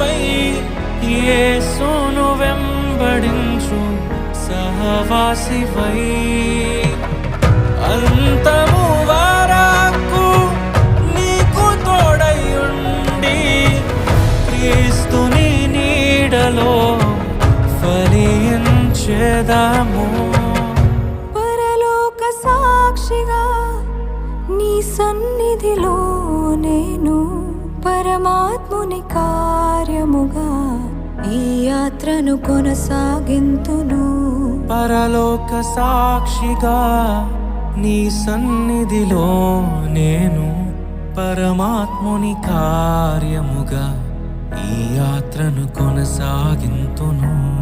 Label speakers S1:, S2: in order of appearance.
S1: పై యేసును వెంబడించు సహవాసివై. అంతము వారాకు నీకు తోడయుండి క్రీస్తుని నీడలో ఫలించేదాము.
S2: పరలోక సాక్షిగా నీ సన్నిధిలోనే పరమాత్ముని కార్యముగా ఈ యాత్రను కొనసాగింతును.
S1: పరలోక సాక్షిగా నీ సన్నిధిలో నేను పరమాత్ముని కార్యముగా ఈ యాత్రను కొనసాగింతును.